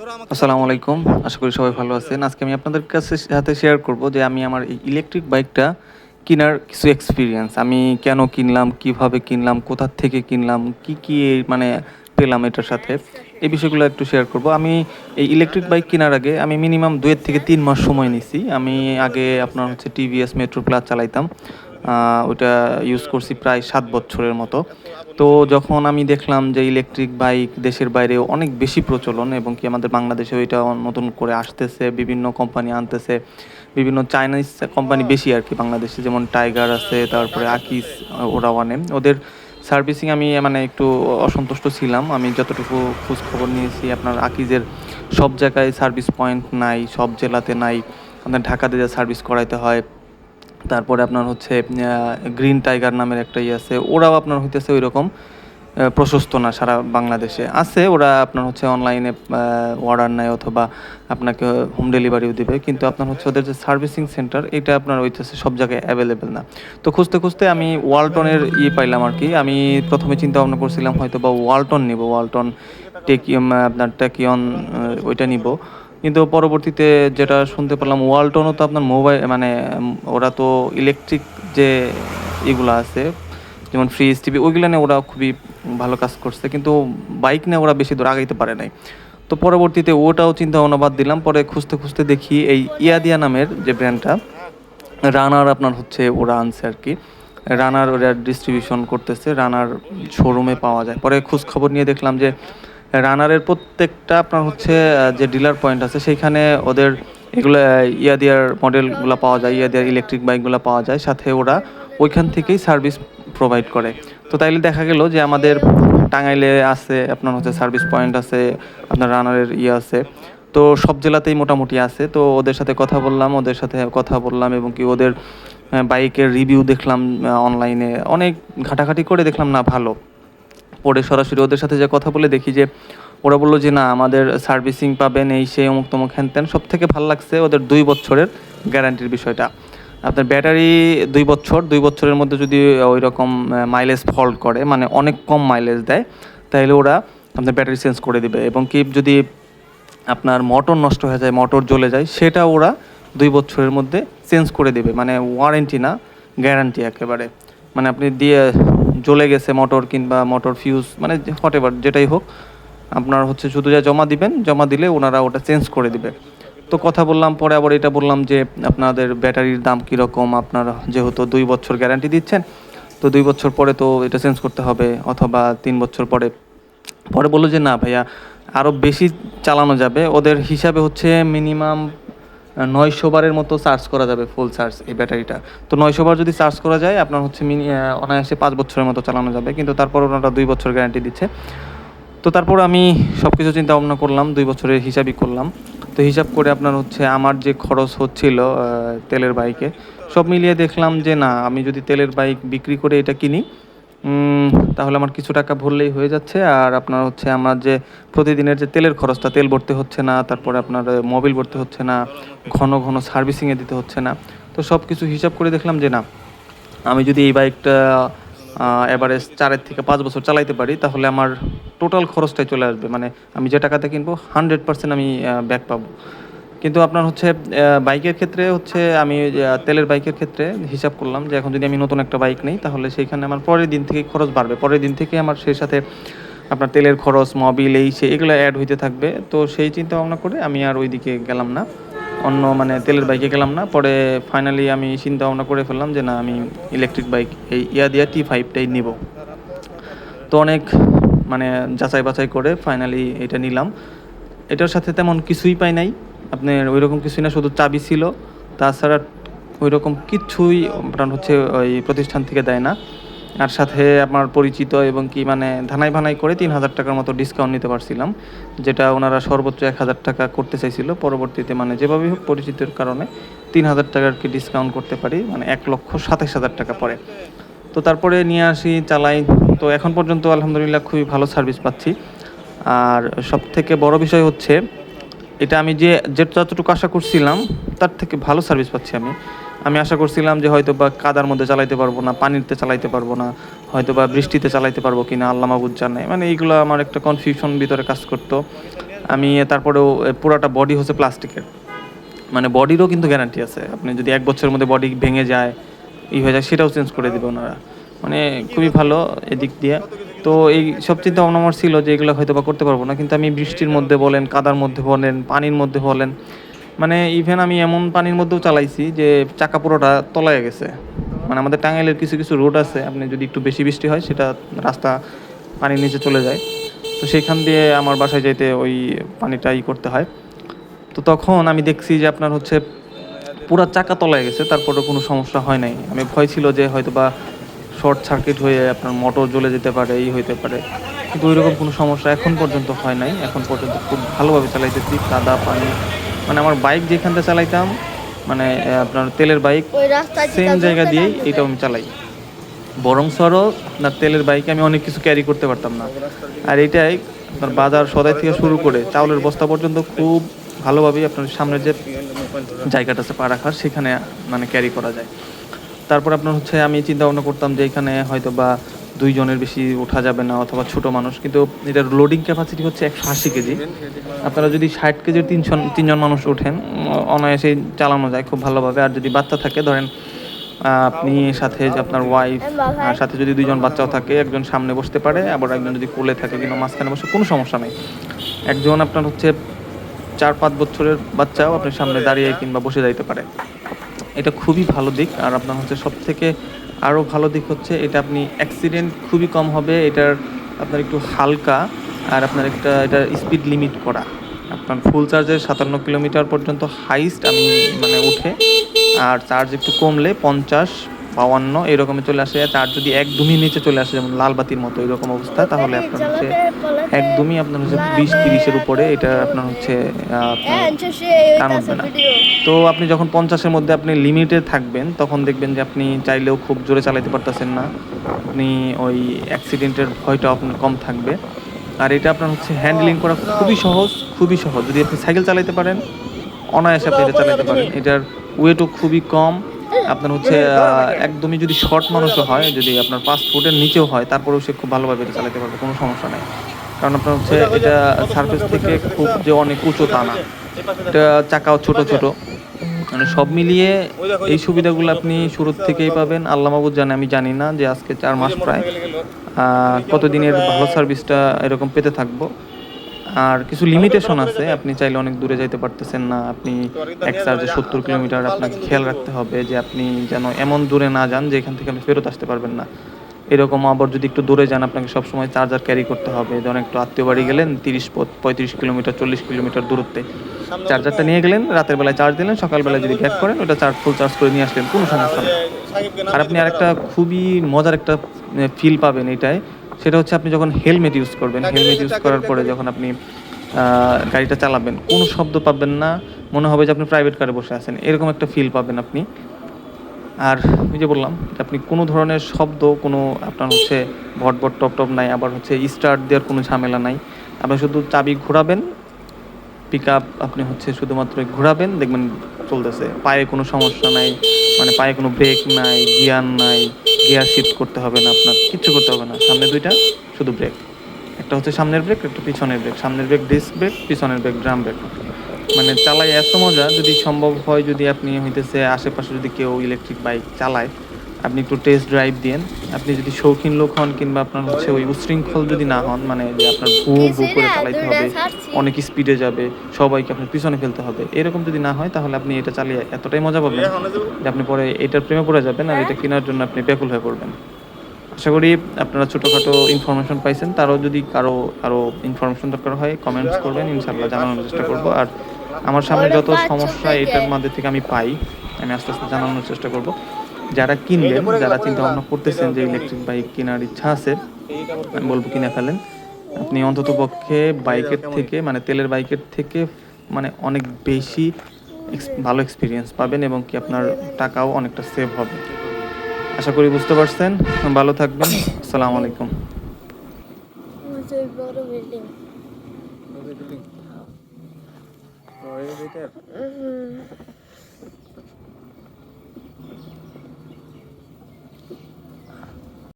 আসসালামু আলাইকুম। আশা করি সবাই ভালো আছেন। আজকে আমি আপনাদের কাছে সাথে শেয়ার করব যে আমি আমার এই ইলেকট্রিক বাইকটা কেনার কিছু এক্সপিরিয়েন্স আমি কেন কিনলাম, কীভাবে কিনলাম, কোথা থেকে কিনলাম, কি কি মানে পেলাম এটার সাথে, এই বিষয়গুলো একটু শেয়ার করব। আমি এই ইলেকট্রিক বাইক কেনার আগে আমি মিনিমাম দুয়ের থেকে তিন মাস সময় নিছি। আমি আগে আপনার হচ্ছে টিভিএস মেট্রো প্লাস চালাইতাম। ওটা ইউজ করছি প্রায় সাত বছরের মতো। তো যখন আমি দেখলাম যে ইলেকট্রিক বাইক দেশের বাইরে অনেক বেশি প্রচলন এবং কি আমাদের বাংলাদেশে এটা নতুন করে আসতেছে, বিভিন্ন কোম্পানি আনতেছে, বিভিন্ন চাইনিজ কোম্পানি বেশি আর কি বাংলাদেশে, যেমন টাইগার আছে, তারপরে আকিস ওরাও আনে। ওদের সার্ভিসিং আমি মানে একটু অসন্তুষ্ট ছিলাম। আমি যতটুকু খোঁজ খবর নিয়েছি, আপনার আকিজের সব জায়গায় সার্ভিস পয়েন্ট নাই, সব জেলাতে নাই। আপনার ঢাকাতে যা সার্ভিস করাইতে হয় তারপরে আপনার হচ্ছে গ্রিন টাইগার নামের একটা ইয়ে আছে, ওরাও আপনার হইতেছে ওই রকম প্রশস্ত না সারা বাংলাদেশে। আছে, ওরা আপনার হচ্ছে অনলাইনে অর্ডার নেয় অথবা আপনাকে হোম ডেলিভারিও দিবে, কিন্তু আপনার হচ্ছে ওদের যে সার্ভিসিং সেন্টার এটা আপনার হইতেছে সব জায়গায় অ্যাভেলেবেল না। তো খুঁজতে খুঁজতে আমি ওয়ালটনের ইয়ে পাইলাম আর কি। আমি প্রথমে চিন্তা ভাবনা করছিলাম হয়তো বা ওয়ালটন নিব ওয়ালটন টেকিয়ম আপনার টেকিয়ন ওইটা নিব। কিন্তু পরবর্তীতে যেটা শুনতে পেলাম, ওয়ালটনও তো আপনার মোবাইল মানে ওরা তো ইলেকট্রিক যে এগুলো আছে, যেমন ফ্রিজ টিভি ওইগুলো নিয়ে ওরা খুবই ভালো কাজ করছে। কিন্তু বাইক নিয়ে ওরা বেশি দূর আগাইতে পারে নাই। তো পরবর্তীতে ওটাও চিন্তা ভাবনা বাদ দিলাম, পরে খুঁজতে খুঁজতে দেখি এই ইয়াদিয়া নামের যে ব্র্যান্ডটা রানার আপনার হচ্ছে ওরা আনছে আর কি। রানার ওরা ডিস্ট্রিবিউশন করতেছে রানার শোরুমে পাওয়া যায়। পরে খোঁজ খবর নিয়ে দেখলাম যে রানারের প্রত্যেকটা আপনার হচ্ছে যে ডিলার পয়েন্ট আছে, সেইখানে ওদের এগুলো ইয়াদিয়ার মডেলগুলো পাওয়া যায়, ইয়াদিয়ার ইলেকট্রিক বাইকগুলো পাওয়া যায়, সাথে ওরা ওইখান থেকেই সার্ভিস প্রোভাইড করে। তো তাইলে দেখা গেল যে আমাদের টাঙ্গাইলে আছে, আপনার হচ্ছে সার্ভিস পয়েন্ট আছে, আপনার রানারের ইয়ে আছে। তো সব জেলাতেই মোটামুটি আছে। তো ওদের সাথে কথা বললাম, ওদের সাথে কথা বললাম এবং কি ওদের বাইকের রিভিউ দেখলাম অনলাইনে অনেক ঘাটাঘাটি করে দেখলাম, না ভালো। পরে সরাসরি ওদের সাথে যে কথা বলে দেখি যে ওরা বলল যে, না, আমাদের সার্ভিসিং পাবেন এই, সেই, অমুক, তমুক, হ্যান ত্যান। সব থেকে ভালো লাগছে ওদের দুই বছরের গ্যারান্টির বিষয়টা। আপনার ব্যাটারি দুই বছর, দুই বছরের মধ্যে যদি ওই রকম মাইলেজ ফল্ট করে মানে অনেক কম মাইলেজ দেয় তাহলে ওরা আপনার ব্যাটারি চেঞ্জ করে দিবে এবং কি যদি আপনার মোটর নষ্ট হয়ে যায়, মোটর জ্বলে যায়, সেটা ওরা দুই বছরের মধ্যে চেঞ্জ করে দেবে। মানে ওয়ারেন্টি না গ্যারান্টি একেবারে। মানে আপনি দিয়ে জ্বলে গেছে মোটর কিংবা মোটর ফিউজ মানে হোয়াট এভার যেটাই হোক, আপনার হচ্ছে শুধু যা জমা দিবেন, জমা দিলে ওনারা ওটা চেঞ্জ করে দিবে। তো কথা বললাম, পরে আবার এটা বললাম যে আপনাদের ব্যাটারির দাম কীরকম, আপনার যেহেতু দুই বছর গ্যারান্টি দিচ্ছেন, তো দুই বছর পরে তো এটা চেঞ্জ করতে হবে, অথবা তিন বছর পরে। পরে বলল যে না ভাইয়া আরও বেশি চালানো যাবে, ওদের হিসাবে হচ্ছে মিনিমাম নয়শো বারের মতো চার্জ করা যাবে ফুল চার্জ এই ব্যাটারিটা। তো নয়শো বার যদি চার্জ করা যায়, আপনার হচ্ছে মিনি অনায়াসে পাঁচ বছরের মতো চালানো যাবে। কিন্তু তারপর ওনারা দুই বছর গ্যারান্টি দিচ্ছে। তো তারপর আমি সব কিছু চিন্তা ভাবনা করলাম, দুই বছরের হিসাবই করলাম। তো হিসাব করে আপনার হচ্ছে আমার যে খরচ হচ্ছিল তেলের বাইকে, সব মিলিয়ে দেখলাম যে না, আমি যদি তেলের বাইক বিক্রি করে এটা কিনি তাহলে আমার কিছু টাকা ভরলেই হয়ে যাচ্ছে। আর আপনার হচ্ছে আমার যে প্রতিদিনের যে তেলের খরচটা, তেল ভরতে হচ্ছে না, তারপরে আপনার মোবিল ভরতে হচ্ছে না, ঘন ঘন সার্ভিসিংয়ে দিতে হচ্ছে না। তো সব কিছু হিসাব করে দেখলাম যে না, আমি যদি এই বাইকটা এভারেজ চারের থেকে পাঁচ বছর চালাইতে পারি, তাহলে আমার টোটাল খরচটাই চলে আসবে। মানে আমি যে টাকাতে কিনবো হান্ড্রেড পার্সেন্ট আমি ব্যাক পাবো। কিন্তু আপনার হচ্ছে বাইকের ক্ষেত্রে হচ্ছে আমি তেলের বাইকের ক্ষেত্রে হিসাব করলাম যে এখন যদি আমি নতুন একটা বাইক নেই, তাহলে সেইখানে আমার পরের দিন থেকে খরচ বাড়বে। পরের দিন থেকে আমার সেই সাথে আপনার তেলের খরচ মবিল এই সে, এগুলো অ্যাড হইতে থাকবে। তো সেই চিন্তা ভাবনা করে আমি আর ওই দিকে গেলাম না। অন্য মানে তেলের বাইকে গেলাম না। পরে ফাইনালি আমি চিন্তা ভাবনা করে ফেললাম যে না, আমি ইলেকট্রিক বাইক এই ইয়াদিয়া টি ফাইভটাই নিব। তো অনেক মানে যাচাই বাছাই করে ফাইনালি এটা নিলাম। এটার সাথে তেমন কিছুই পাই নাই। আপনার ওই রকম কিছুই না, শুধু চাবি ছিল। তাছাড়া ওই রকম কিচ্ছুই আপনার হচ্ছে ওই প্রতিষ্ঠান থেকে দেয় না। আর সাথে আমার পরিচিত এবং কি মানে ধানাই ভানাই করে তিন হাজার টাকার মতো ডিসকাউন্ট নিতে পারছিলাম, যেটা ওনারা সর্বোচ্চ এক হাজার টাকা করতে চাইছিল। পরবর্তীতে মানে যেভাবে হোক পরিচিতের কারণে তিন হাজার টাকার কি ডিসকাউন্ট করতে পারি মানে এক লক্ষ সাতাশ হাজার টাকা পরে। তো তারপরে নিয়ে আসি, চালাই। তো এখন পর্যন্ত আলহামদুলিল্লাহ খুবই ভালো সার্ভিস পাচ্ছি। আর সব থেকে বড় বিষয় হচ্ছে এটা আমি যে যতটুকু আশা করছিলাম, তার থেকে ভালো সার্ভিস পাচ্ছি আমি। আমি আশা করছিলাম যে হয়তো বা কাদার মধ্যে চালাইতে পারব না, পানিতে চালাইতে পারব না হয়তো বা বৃষ্টিতে চালাইতে পারব কিনা, আল্লাহ মাবুদ জানে। মানে এইগুলো আমার একটা কনফিউশন ভিতরে কাজ করতো। আমি তারপরেও পুরাটা বডি হচ্ছে প্লাস্টিকের। মানে বডিরও কিন্তু গ্যারান্টি আছে। আপনি যদি এক বছরের মধ্যে বডি ভেঙে যায়, ই হয়ে যায়, সেটাও চেঞ্জ করে দেবে ওনারা মানে খুবই ভালো এদিক দিয়ে। তো এই সব চিন্তা ভাবনা আমার ছিল যে এগুলো হয়তো বা করতে পারব না। কিন্তু আমি বৃষ্টির মধ্যে বলেন, কাদার মধ্যে বলেন, পানির মধ্যে বলেন মানে ইভেন আমি এমন পানির মধ্যেও চালাইছি যে চাকা পুরোটা তলায় গেছে। মানে আমাদের টাঙ্গাইলের কিছু কিছু রোড আছে, আপনি যদি একটু বেশি বৃষ্টি হয়, সেটা রাস্তা পানির নিচে চলে যায়। তো সেখান দিয়ে আমার বাসায় যেতে ওই পানিটা ই করতে হয়। তো তখন আমি দেখছি যে আপনার হচ্ছে পুরো চাকা তলায় গেছে তারপরে কোনো সমস্যা হয় নাই। আমি ভয় ছিল যে হয়তো বা শর্ট সার্কিট হয়ে আপনার মোটর জ্বলে যেতে পারে এই হইতে পারে। কিন্তু ওইরকম কোনো সমস্যা এখন পর্যন্ত হয় নাই। এখন পর্যন্ত খুব ভালোভাবে চালাইতেছি কাদা পানি। মানে আমার বাইক যেখানটা চালাইতাম মানে আপনার তেলের বাইক সেম জায়গা দিয়েই এটাও আমি চালাই। বরং সরও আপনার তেলের বাইকে আমি অনেক কিছু ক্যারি করতে পারতাম না। আর এটাই আপনার বাজার সদাই থেকে শুরু করে চাউলের বস্তা পর্যন্ত খুব ভালোভাবেই আপনার সামনের যে জায়গাটা আছে পা রাখার সেখানে মানে ক্যারি করা যায়। তারপর আপনার হচ্ছে আমি চিন্তা ভাবনা করতাম যে এখানে হয়তো বা দুইজনের বেশি ওঠা যাবে না অথবা ছোট মানুষ। কিন্তু এটার লোডিং ক্যাপাসিটি হচ্ছে একশো আশি কেজি। আপনারা যদি ষাট কেজির তিনজন তিনজন মানুষ ওঠেন অনায়াসেই চালানো যায় খুব ভালোভাবে। আর যদি বাচ্চা থাকে, ধরেন আপনি সাথে আপনার ওয়াইফ আর সাথে যদি দুইজন বাচ্চাও থাকে, একজন সামনে বসতে পারে, আবার একজন যদি কোলে থাকে কিংবা মাঝখানে বসে, কোনো সমস্যা নেই। একজন আপনার হচ্ছে চার পাঁচ বছরের বাচ্চাও আপনার সামনে দাঁড়িয়ে কিংবা বসে যাইতে পারে। এটা খুবই ভালো দিক। আর আপনার হচ্ছে সব থেকে আরও ভালো দিক হচ্ছে, এটা আপনি অ্যাক্সিডেন্ট খুবই কম হবে, এটার আপনার একটু হালকা, আর আপনার একটা এটা স্পিড লিমিট করা। আপনার ফুল চার্জে সাতান্ন কিলোমিটার পর্যন্ত হাইস্ট আমি মানে উঠে, আর চার্জ একটু কমলে পঞ্চাশ বাউান্ন এরকমে চলে আসে। চার্জ যদি একদমই নিচে চলে আসে যেমন লাল বাতির মতো এরকম অবস্থা তাহলে আপনার হচ্ছে একদমই আপনার হচ্ছে বিশ তিরিশের উপরে এটা আপনার হচ্ছে আহ, হ্যাঁ, টান উঠবে না। তো আপনি যখন পঞ্চাশের মধ্যে আপনি লিমিটে থাকবেন তখন দেখবেন যে আপনি চাইলেও খুব জোরে চালাতে পারতেছেন না। আপনি ওই অ্যাক্সিডেন্টের ভয়টা আপনার কম থাকবে। আর এটা আপনার হচ্ছে হ্যান্ডলিং করা খুবই সহজ খুবই সহজ। যদি আপনি সাইকেল চালাতে পারেন অনায়াসে আপনি এটা চালাতে পারেন। এটার ওয়েটও খুবই কম। আপনার হচ্ছে আহ, একদমই যদি শর্ট মানুষও হয় যদি আপনার পাঁচ ফুটের নিচেও হয় তারপরেও সে খুব ভালোভাবে এটা চালাতে পারবে কোনো সমস্যা নেই। কারণ আপনার হচ্ছে এটা সার্ফেস থেকে খুব যে অনেক উঁচু তা না। এটা চাকাও ছোট ছোট। মানে সব মিলিয়ে এই সুবিধাগুলো আপনি শুরুর থেকেই পাবেন। আল্লাহ মাবুদ জানে আমি জানি না যে আজকে চার মাস প্রায় আহ, কতদিনের ভালো সার্ভিসটা এরকম পেতে থাকব। আর কিছু লিমিটেশন আছে, আপনি চাইলে অনেক দূরে যাইতে পারতেছেন না, আপনি এক চার্জে সত্তর কিলোমিটার আপনাকে খেয়াল রাখতে হবে যে আপনি যেন এমন দূরে না যান যে এখান থেকে আপনি ফেরত আসতে পারবেন না। এরকম আবার যদি একটু দূরে যান, আপনাকে সবসময় চার্জার ক্যারি করতে হবে। যেমন একটু আত্মীয় বাড়ি গেলেন, তিরিশ পথ পঁয়ত্রিশ কিলোমিটার, চল্লিশ কিলোমিটার দূরত্বে। চার্জারটা নিয়ে গেলেন, রাতের বেলায় চার্জ দিলেন সকালবেলায় যদি ব্যাক করেন, ওটা চার্জ ফুল চার্জ করে নিয়ে আসলেন, কোনো সমস্যা নেই। আর আপনি আরেকটা খুবই মজার একটা ফিল পাবেন এটাই সেটা হচ্ছে আপনি যখন হেলমেট ইউজ করবেন হেলমেট ইউজ করার পরে যখন আপনি গাড়িটা চালাবেন কোনো শব্দ পাবেন না মনে হবে যে আপনি প্রাইভেট কারে বসে আছেন এরকম একটা ফিল পাবেন আপনি। আর ওই যে বললাম যে আপনি কোনো ধরনের শব্দ কোনো আপনার হচ্ছে ভটভট টপ টপ নাই আবার হচ্ছে স্টার্ট দেওয়ার কোনো ঝামেলা নাই। আপনি শুধু চাবি ঘোরাবেন পিক আপ আপনি হচ্ছে শুধুমাত্র ঘোরাবেন দেখবেন চলতেছে। পায়ে কোনো সমস্যা নাই মানে পায়ে কোনো ব্রেক নাই গিয়ার নাই। গিয়ার শিফট করতে হবে না আপনার, কিচ্ছু করতে হবে না। সামনে দুইটা, শুধু ব্রেক একটা হচ্ছে সামনের ব্রেক একটা পিছনের ব্রেক সামনের ব্রেক ডিস্ক ব্রেক পিছনের ব্রেক ড্রাম ব্রেক মানে চালাই এত মজা, যদি সম্ভব হয় যদি আপনি হইতেছে আশেপাশে যদি কেউ ইলেকট্রিক বাইক চালায় আপনি একটু টেস্ট ড্রাইভ দিন আপনি যদি শৌখিন লোক হন কিংবা আপনার হচ্ছে ওই উশৃঙ্খল যদি না হন মানে যে আপনার ভু ভু করে চালাইতে হবে অনেক স্পিডে যাবে সবাইকে আপনার পিছনে ফেলতে হবে। এরকম যদি না হয় তাহলে আপনি এটা চালিয়ে এতটাই মজা পাবেন যে আপনি পরে এটার প্রেমে পড়ে যাবেন আর এটা কেনার জন্য আপনি ব্যাকুল হয়ে পড়বেন। আশা করি আপনারা ছোটোখাটো ইনফরমেশন পাইছেন। তারও যদি কারও আরও ইনফরমেশন দরকার হয় কমেন্টস করবেন ইনশাল্লাহ জানানোর চেষ্টা করব। আর আমার সামনে যত সমস্যা এটার মধ্যে থেকে আমি পাই আমি আস্তে আস্তে জানানোর চেষ্টা করব। যারা কিনলেন যারা চিন্তা ভাবনা করতেছেন যে ইলেকট্রিক বাইক কেনার ইচ্ছা আছে আমি বলব কিনে ফেলেন। আপনি অন্তত পক্ষে বাইকের থেকে মানে তেলের বাইকের থেকে মানে অনেক বেশি ভালো এক্সপিরিয়েন্স পাবেন এবং কি আপনার টাকাও অনেকটা সেভ হবে। আশা করি বুঝতে পারছেন। ভালো থাকবেন। আসসালামু আলাইকুম। বিল্ডিং